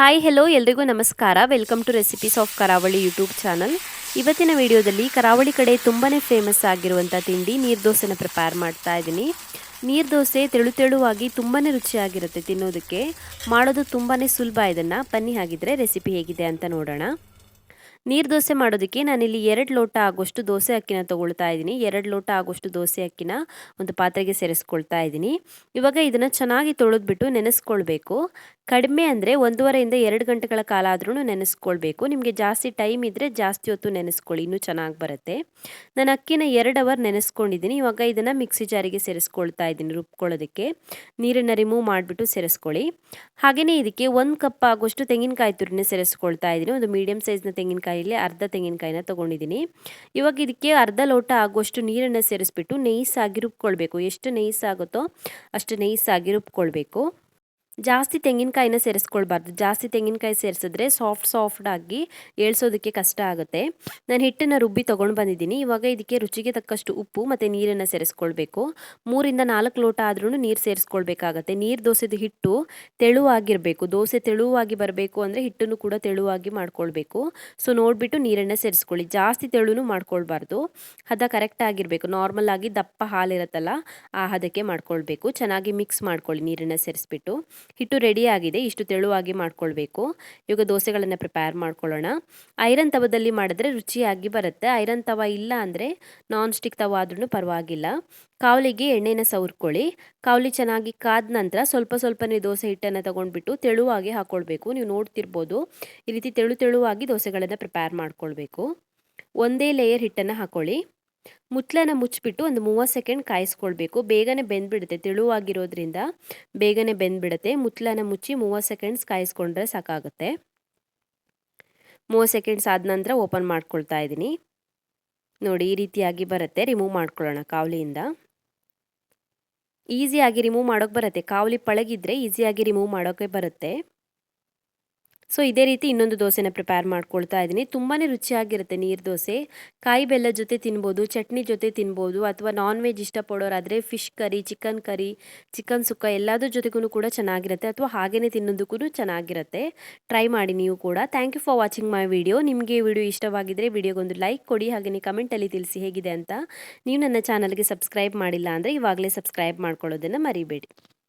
Hi hello ಎಲ್ರಿಗೂ ನಮಸ್ಕಾರ. Welcome to recipes of Karavali YouTube channel ಇವತ್ತಿನ ವಿಡಿಯೋದಲ್ಲಿ ಕರಾವಳಿ ಕಡೆ ತುಂಬಾ ಫೇಮಸ್ ಆಗಿರುವಂಥ ತಿಂಡಿ ನೀರು ದೋಸೆನ ಪ್ರಿಪೇರ್ ಮಾಡ್ತಾ ಇದ್ದೀನಿ. ನೀರು ದೋಸೆ ತೆಳು ತೆಳುವಾಗಿ ತುಂಬಾ ರುಚಿಯಾಗಿರುತ್ತೆ ತಿನ್ನೋದಕ್ಕೆ. ಮಾಡೋದು ತುಂಬಾ ಸುಲಭ ಇದನ್ನು. ಬನ್ನಿ ಹಾಗಿದ್ರೆ ರೆಸಿಪಿ ಹೇಗಿದೆ ಅಂತ ನೋಡೋಣ. ನೀರು ದೋಸೆ ಮಾಡೋದಕ್ಕೆ ನಾನಿಲ್ಲಿ ಎರಡು ಲೋಟ ಆಗೋಷ್ಟು ದೋಸೆ ಅಕ್ಕಿನ ತೊಗೊಳ್ತಾ ಇದ್ದೀನಿ. ಎರಡು ಲೋಟ ಆಗೋಷ್ಟು ದೋಸೆ ಅಕ್ಕಿನ ಒಂದು ಪಾತ್ರೆಗೆ ಸೇರಿಸ್ಕೊಳ್ತಾ ಇದ್ದೀನಿ. ಇವಾಗ ಇದನ್ನು ಚೆನ್ನಾಗಿ ತೊಳೆದ್ಬಿಟ್ಟು ನೆನೆಸ್ಕೊಳ್ಬೇಕು. ಕಡಿಮೆ ಅಂದರೆ ಒಂದೂವರೆಯಿಂದ ಎರಡು ಗಂಟೆಗಳ ಕಾಲ ಆದ್ರೂ ನೆನೆಸ್ಕೊಳ್ಬೇಕು. ನಿಮಗೆ ಜಾಸ್ತಿ ಟೈಮ್ ಇದ್ದರೆ ಜಾಸ್ತಿ ಹೊತ್ತು ನೆನೆಸ್ಕೊಳ್ಳಿ. ಇನ್ನೂ ಚೆನ್ನಾಗಿ ಬರುತ್ತೆ. ನಾನು ಅಕ್ಕಿನ ಎರಡು ಅವರ್ ನೆನೆಸ್ಕೊಂಡಿದ್ದೀನಿ. ಇವಾಗ ಇದನ್ನು ಮಿಕ್ಸಿ ಜಾರಿಗೆ ಸೇರಿಸ್ಕೊಳ್ತಾ ಇದ್ದೀನಿ ರುಬ್ಕೊಳ್ಳೋದಕ್ಕೆ. ನೀರನ್ನು ರಿಮೂವ್ ಮಾಡಿಬಿಟ್ಟು ಸೇರಿಸ್ಕೊಳ್ಳಿ. ಹಾಗೆಯೇ ಇದಕ್ಕೆ ಒಂದು ಕಪ್ ಆಗೋಷ್ಟು ತೆಂಗಿನಕಾಯಿ ತುರಿನ ಸೇರಿಸ್ಕೊಳ್ತಾ ಇದ್ದೀನಿ. ಒಂದು ಮೀಡಿಯಮ್ ಸೈಜ್ನ ತೆಂಗಿನಕಾಯಲ್ಲಿ ಅರ್ಧ ತೆಂಗಿನಕಾಯಿನ ತೊಗೊಂಡಿದ್ದೀನಿ. ಇವಾಗ ಇದಕ್ಕೆ ಅರ್ಧ ಲೋಟ ಆಗುವಷ್ಟು ನೀರನ್ನು ಸೇರಿಸ್ಬಿಟ್ಟು ನೈಸಾಗಿ ರುಬ್ಕೊಳ್ಬೇಕು. ಎಷ್ಟು ನೈಸಾಗುತ್ತೋ ಅಷ್ಟು ನೈಸಾಗಿ ರುಬ್ಕೊಳ್ಬೇಕು. ಜಾಸ್ತಿ ತೆಂಗಿನಕಾಯಿನ ಸೇರಿಸ್ಕೊಳ್ಬಾರ್ದು. ಜಾಸ್ತಿ ತೆಂಗಿನಕಾಯಿ ಸೇರಿಸಿದ್ರೆ ಸಾಫ್ಟ್ ಸಾಫ್ಟ್ ಆಗಿ ಏಳ್ಸೋದಕ್ಕೆ ಕಷ್ಟ ಆಗುತ್ತೆ. ನಾನು ಹಿಟ್ಟನ್ನು ರುಬ್ಬಿ ತೊಗೊಂಡು ಬಂದಿದ್ದೀನಿ. ಇವಾಗ ಇದಕ್ಕೆ ರುಚಿಗೆ ತಕ್ಕಷ್ಟು ಉಪ್ಪು ಮತ್ತು ನೀರನ್ನು ಸೇರಿಸ್ಕೊಳ್ಬೇಕು. ಮೂರಿಂದ ನಾಲ್ಕು ಲೋಟ ಆದ್ರೂ ನೀರು ಸೇರಿಸ್ಕೊಳ್ಬೇಕಾಗತ್ತೆ. ನೀರು ದೋಸೆದು ಹಿಟ್ಟು ತೆಳುವಾಗಿರಬೇಕು. ದೋಸೆ ತೆಳುವಾಗಿ ಬರಬೇಕು ಅಂದರೆ ಹಿಟ್ಟನ್ನು ಕೂಡ ತೆಳುವಾಗಿ ಮಾಡ್ಕೊಳ್ಬೇಕು. ಸೊ ನೋಡಿಬಿಟ್ಟು ನೀರನ್ನು ಸೇರಿಸ್ಕೊಳ್ಳಿ. ಜಾಸ್ತಿ ತೆಳುನು ಮಾಡ್ಕೊಳ್ಬಾರ್ದು. ಹದ ಕರೆಕ್ಟ್ ಆಗಿರಬೇಕು. ನಾರ್ಮಲ್ ಆಗಿ ದಪ್ಪ ಹಾಲಿರುತ್ತಲ್ಲ, ಆ ಹದಕ್ಕೆ ಮಾಡ್ಕೊಳ್ಬೇಕು. ಚೆನ್ನಾಗಿ ಮಿಕ್ಸ್ ಮಾಡ್ಕೊಳ್ಳಿ ನೀರನ್ನು ಸೇರಿಸ್ಬಿಟ್ಟು. ಹಿಟ್ಟು ರೆಡಿ ಆಗಿದೆ. ಇಷ್ಟು ತೆಳುವಾಗಿ ಮಾಡ್ಕೊಳ್ಬೇಕು. ಇವಾಗ ದೋಸೆಗಳನ್ನು ಪ್ರಿಪೇರ್ ಮಾಡ್ಕೊಳ್ಳೋಣ. ಐರನ್ ತವದಲ್ಲಿ ಮಾಡಿದ್ರೆ ರುಚಿಯಾಗಿ ಬರುತ್ತೆ. ಐರನ್ ತವ ಇಲ್ಲ ಅಂದರೆ ನಾನ್ ಸ್ಟಿಕ್ ತವ ಆದ್ರೂ ಪರವಾಗಿಲ್ಲ. ಕಾವಲಿಗೆ ಎಣ್ಣೆನ ಸವರ್ಕೊಳ್ಳಿ. ಕಾವಲಿ ಚೆನ್ನಾಗಿ ಕಾದ ನಂತರ ಸ್ವಲ್ಪ ಸ್ವಲ್ಪನೇ ದೋಸೆ ಹಿಟ್ಟನ್ನು ತಗೊಂಡ್ಬಿಟ್ಟು ತೆಳುವಾಗಿ ಹಾಕ್ಕೊಳ್ಬೇಕು ನೀವು ನೋಡ್ತಿರ್ಬೋದು. ಈ ರೀತಿ ತೆಳು ತೆಳುವಾಗಿ ದೋಸೆಗಳನ್ನು ಪ್ರಿಪೇರ್ ಮಾಡ್ಕೊಳ್ಬೇಕು. ಒಂದೇ ಲೇಯರ್ ಹಿಟ್ಟನ್ನು ಹಾಕೊಳ್ಳಿ. ಮುತ್ಲನ ಮುಚ್ಚಿಬಿಟ್ಟು ಒಂದು ಮೂವತ್ತು ಸೆಕೆಂಡ್ ಕಾಯಿಸ್ಕೊಳ್ಬೇಕು. ಬೇಗನೆ ಬೆಂದ್ಬಿಡುತ್ತೆ. ತೆಳುವಾಗಿರೋದ್ರಿಂದ ಬೇಗನೆ ಬೆಂದ್ಬಿಡುತ್ತೆ. ಮುತ್ಲನ ಮುಚ್ಚಿ ಮೂವತ್ತು ಸೆಕೆಂಡ್ಸ್ ಕಾಯಿಸ್ಕೊಂಡ್ರೆ ಸಾಕಾಗುತ್ತೆ. ಮೂವತ್ತು ಸೆಕೆಂಡ್ಸ್ ಆದ ನಂತರ ಓಪನ್ ಮಾಡ್ಕೊಳ್ತಾ ಇದ್ದೀನಿ. ನೋಡಿ, ಈ ರೀತಿಯಾಗಿ ಬರುತ್ತೆ. ರಿಮೂವ್ ಮಾಡ್ಕೊಳ್ಳೋಣ ಕಾವಲಿಯಿಂದ. ಈಸಿಯಾಗಿ ರಿಮೂವ್ ಮಾಡೋಕ್ಕೆ ಬರುತ್ತೆ. ಕಾವಲಿ ಪಳಗಿದ್ರೆ ಈಸಿಯಾಗಿ ರಿಮೂವ್ ಮಾಡೋಕ್ಕೆ ಬರುತ್ತೆ. ಸೊ ಇದೇ ರೀತಿ ಇನ್ನೊಂದು ದೋಸೆನ ಪ್ರಿಪೇರ್ ಮಾಡ್ಕೊಳ್ತಾ ಇದ್ದೀನಿ. ತುಂಬಾ ರುಚಿಯಾಗಿರುತ್ತೆ ನೀರು ದೋಸೆ. ಕಾಯಿ ಬೆಲ್ಲ ಜೊತೆ ತಿನ್ಬೋದು, ಚಟ್ನಿ ಜೊತೆ ತಿನ್ಬೋದು, ಅಥವಾ non veg ಇಷ್ಟಪಡೋರಾದರೆ fish curry chicken curry chicken sukka ಎಲ್ಲದ್ರ ಜೊತೆಗೂ ಕೂಡ ಚೆನ್ನಾಗಿರುತ್ತೆ. ಅಥವಾ ಹಾಗೇ ತಿನ್ನೋದಕ್ಕೂ ಚೆನ್ನಾಗಿರುತ್ತೆ. ಟ್ರೈ ಮಾಡಿ ನೀವು ಕೂಡ. Thank you for watching my video ನಿಮಗೆ ವಿಡಿಯೋ ಇಷ್ಟವಾಗಿದ್ದರೆ ವಿಡಿಯೋಗೊಂದು ಲೈಕ್ ಕೊಡಿ. ಹಾಗೆಯೇ ಕಮೆಂಟಲ್ಲಿ ತಿಳಿಸಿ ಹೇಗಿದೆ ಅಂತ. ನೀವು ನನ್ನ ಚಾನಲ್ಗೆ ಸಬ್ಸ್ಕ್ರೈಬ್ ಮಾಡಿಲ್ಲ ಅಂದರೆ ಇವಾಗಲೇ ಸಬ್ಸ್ಕ್ರೈಬ್ ಮಾಡ್ಕೊಳ್ಳೋದನ್ನು ಮರಿಬೇಡಿ.